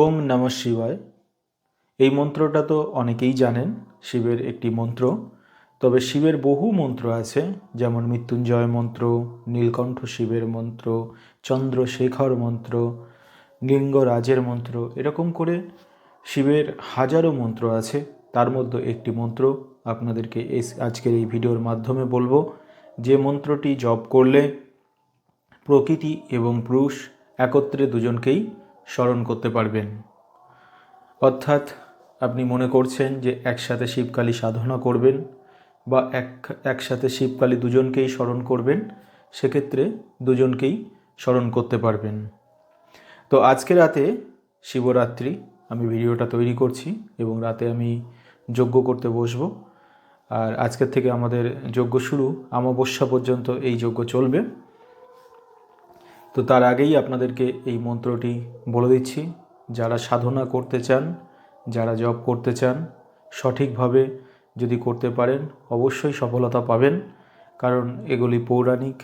ওম নম শিবায়। এই মন্ত্রটা তো অনেকেই জানেন, শিবের একটি মন্ত্র। তবে শিবের বহু মন্ত্র আছে, যেমন মৃত্যুঞ্জয় মন্ত্র, নীলকণ্ঠ শিবের মন্ত্র, চন্দ্রশেখর মন্ত্র, লিঙ্গরাজের মন্ত্র, এরকম করে শিবের হাজারো মন্ত্র আছে। তার মধ্যে একটি মন্ত্র আপনাদেরকে আজকের এই ভিডিওর মাধ্যমে বলব। যে মন্ত্রটি জপ করলে প্রকৃতি এবং পুরুষ একত্রে দুজনকেই স্মরণ করতে পারবেন। অর্থাৎ আপনি মনে করছেন যে একসাথে শিবকালী সাধনা করবেন বা এক, একসাথে শিবকালী দুজনকেই স্মরণ করবেন, সেক্ষেত্রে দুজনকেই স্মরণ করতে পারবেন। তো আজকে রাতে শিবরাত্রি আমি ভিডিওটা তৈরি করছি এবং রাতে আমি যজ্ঞ করতে বসবো। আর আজকের থেকে আমাদের যজ্ঞ শুরু, অমাবস্যা পর্যন্ত এই যজ্ঞ চলবে। তো তার আগেই আপনাদেরকে এই মন্ত্রটি বলে দিচ্ছি। যারা সাধনা করতে চান, যারা জব করতে চান, সঠিকভাবে যদি করতে পারেন, অবশ্যই সফলতা পাবেন। কারণ এগুলি পৌরাণিক,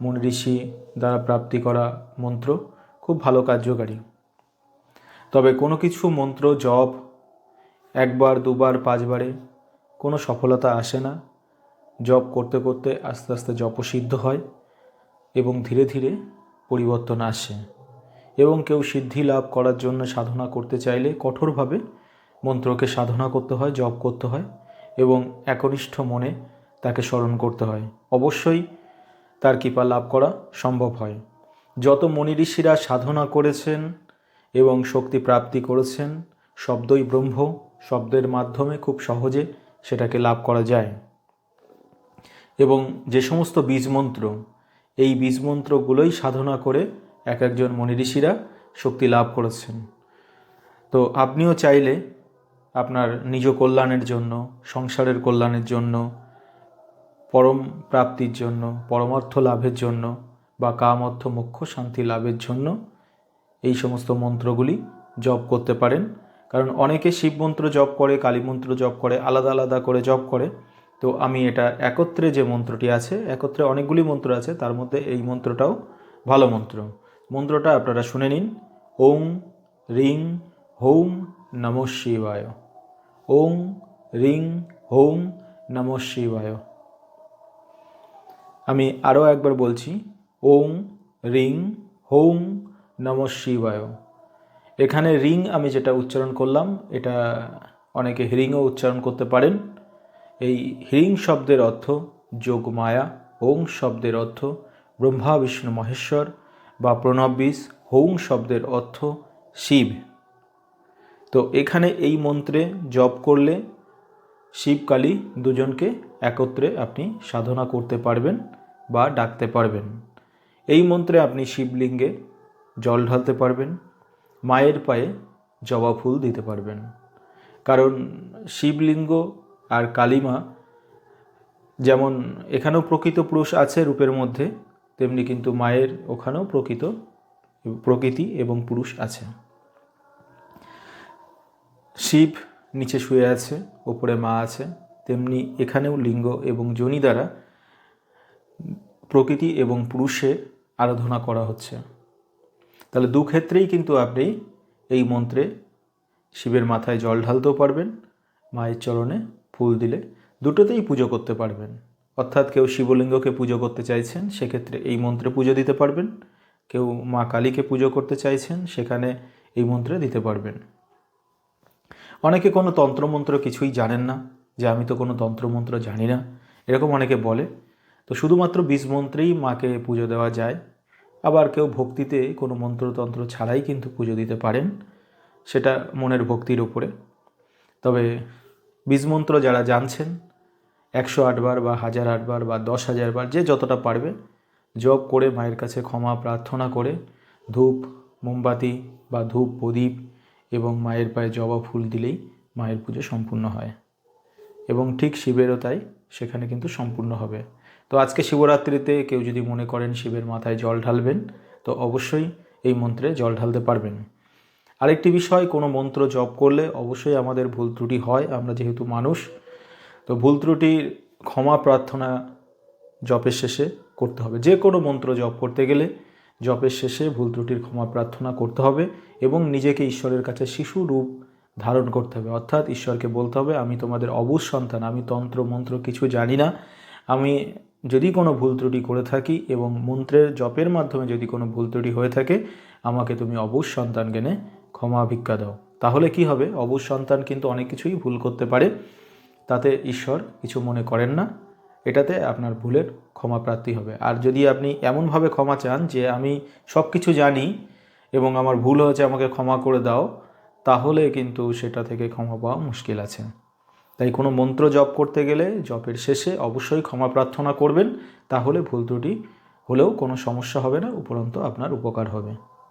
মুনি ঋষি দ্বারা প্রাপ্তি করা মন্ত্র খুব ভালো কার্যকারী। তবে কোনো কিছু মন্ত্র, জপ একবার, দুবার, পাঁচবারে কোনো সফলতা আসে না। জপ করতে করতে আস্তে আস্তে জপসিদ্ধ হয় এবং ধীরে ধীরে পরিবর্তন আসে এবং কেউ সিদ্ধি লাভ করার জন্য সাধনা করতে চাইলে কঠোরভাবে মন্ত্রকে সাধনা করতে হয়, জপ করতে হয় এবং একনিষ্ঠ মনে তাকে স্মরণ করতে হয়। অবশ্যই তার কৃপা লাভ করা সম্ভব হয়। যত মনি ঋষিরা সাধনা করেছেন এবং শক্তি প্রাপ্তি করেছেন, শব্দই ব্রহ্ম, শব্দের মাধ্যমে খুব সহজে সেটাকে লাভ করা যায়। এবং যে সমস্ত বীজমন্ত্র এই বীজমন্ত্রগুলোই সাধনা করে এক একজন মনি ঋষিরা শক্তি লাভ করেছেন। তো আপনিও চাইলে আপনার নিজ কল্যাণের জন্য, সংসারের কল্যাণের জন্য, পরম প্রাপ্তির জন্য, পরমার্থ লাভের জন্য বা কাম অর্থ মোক্ষ শান্তি লাভের জন্য এই সমস্ত মন্ত্রগুলি জপ করতে পারেন। কারণ অনেকে শিব মন্ত্র জপ করে কালী মন্ত্র জপ করে, আলাদা আলাদা করে জপ করে। তো আমি এটা একত্রে যে মন্ত্রটি আছে, একত্রে অনেকগুলি মন্ত্র আছে, তার মধ্যে এই মন্ত্রটাও ভালো মন্ত্র। মন্ত্রটা আপনারা শুনে নিন। ওং রিং হোম নম শিবায়। ওং রিং হোম নম শিবায়। আমি আরও একবার বলছি ওং রিং হৌম নম শিবায়। এখানে রিং আমি যেটা উচ্চারণ করলাম, এটা অনেকে হিরিংও উচ্চারণ করতে পারেন। এই হিরিং শব্দের অর্থ যোগমায়া, ওং শব্দের অর্থ ব্রহ্মা, বিষ্ণু, মহেশ্বর বা প্রণববিষ হৌং শব্দের অর্থ শিব। তো এখানে এই মন্ত্রে জপ করলে শিবকালী দুজনকে একত্রে আপনি সাধনা করতে পারবেন বা ডাকতে পারবেন। এই মন্ত্রে আপনি শিবলিঙ্গে জল ঢালতে পারবেন, মায়ের পায়ে জবা ফুল দিতে পারবেন। কারণ শিবলিঙ্গ আর কালিমা যেমন এখানেও প্রকৃত পুরুষ আছে রূপের মধ্যে, তেমনি কিন্তু মায়ের ওখানেও প্রকৃত প্রকৃতি এবং পুরুষ আছে। শিব নিচে শুয়ে আছে, ওপরে মা আছে, তেমনি এখানেও লিঙ্গ এবং যোনি দ্বারা প্রকৃতি এবং পুরুষের আরাধনা করা হচ্ছে। তাহলে দু ক্ষেত্রেই কিন্তু আপনি এই মন্ত্রে শিবের মাথায় জল ঢালতেও পারবেন, মায়ের চরণে ফুল দিলে দুটোতেই পুজো করতে পারবেন। অর্থাৎ কেউ শিবলিঙ্গকে পুজো করতে চাইছেন, সেক্ষেত্রে এই মন্ত্রে পুজো দিতে পারবেন। কেউ মা কালীকে পুজো করতে চাইছেন, সেখানে এই মন্ত্রে দিতে পারবেন। অনেকে কোনো তন্ত্রমন্ত্র কিছুই জানেন না, যে আমি তো কোনো তন্ত্রমন্ত্র জানি না। এরকম অনেকে বলে, তো শুধুমাত্র বীজ মন্ত্রেই মাকে পুজো দেওয়া যায়? আবার কেউ ভক্তিতে কোনো মন্ত্রতন্ত্র ছাড়াই কিন্তু পুজো দিতে পারেন, সেটা মনের ভক্তির উপরে। তবে বীজমন্ত্র যারা জানছেন, একশো আটবার বা হাজার আটবার বা দশ হাজার বার যে যতটা পারবে, জপ করে মায়ের কাছে ক্ষমা, প্রার্থনা করে ধূপ, মোমবাতি বা ধূপ, প্রদীপ এবং মায়ের পায়ে জবা ফুল দিলেই মায়ের পুজো সম্পূর্ণ হয় এবং ঠিক শিবেরও তাই, সেখানে কিন্তু সম্পূর্ণ হবে। তো আজকে শিবরাত্রিতে কেউ যদি মনে করেন শিবের মাথায় জল ঢালবেন, তো অবশ্যই এই মন্ত্রে জল ঢালতে পারবেন। আরেকটি বিষয়, কোনো মন্ত্র জপ করলে অবশ্যই আমাদের ভুল ত্রুটি হয়, আমরা যেহেতু মানুষ। তো ভুল ত্রুটির ক্ষমা প্রার্থনা জপের শেষে করতে হবে। যে কোনো মন্ত্র জপ করতে গেলে জপের শেষে ভুল ত্রুটির ক্ষমা প্রার্থনা করতে হবে এবং নিজেকে ঈশ্বরের কাছে শিশু রূপ ধারণ করতে হবে। অর্থাৎ ঈশ্বরকে বলতে হবে, আমি তোমাদের অবুজ সন্তান, আমি তন্ত্র, মন্ত্র কিছু জানি না। আমি যদি কোনো ভুল ত্রুটি করে থাকি এবং মন্ত্রের জপের মাধ্যমে যদি কোনো ভুল ত্রুটি হয়ে থাকে, আমাকে তুমি অবুজ সন্তান জ্ঞানে ক্ষমা ভিক্ষা দাও। তাহলে কি হবে? অবুজ সন্তান কিন্তু অনেক কিছুই ভুল করতে পারে। তাতে ঈশ্বর কিছু মনে করেন না। এটাতে আপনার ভুলের ক্ষমা প্রাপ্তি হবে। আর যদি আপনি এমনভাবে ক্ষমা চান যে আমি সব কিছু জানি এবং আমার ভুল হয়েছে, আমাকে ক্ষমা করে দাও, তাহলে কিন্তু সেটা থেকে ক্ষমা পাওয়া মুশকিল আছে। তাই কোনো মন্ত্র জপ করতে গেলে জপের শেষে অবশ্যই ক্ষমা প্রার্থনা করবেন। তাহলে ভুল ত্রুটি হলেও কোনো সমস্যা হবে না, উপরন্ত আপনার উপকার হবে।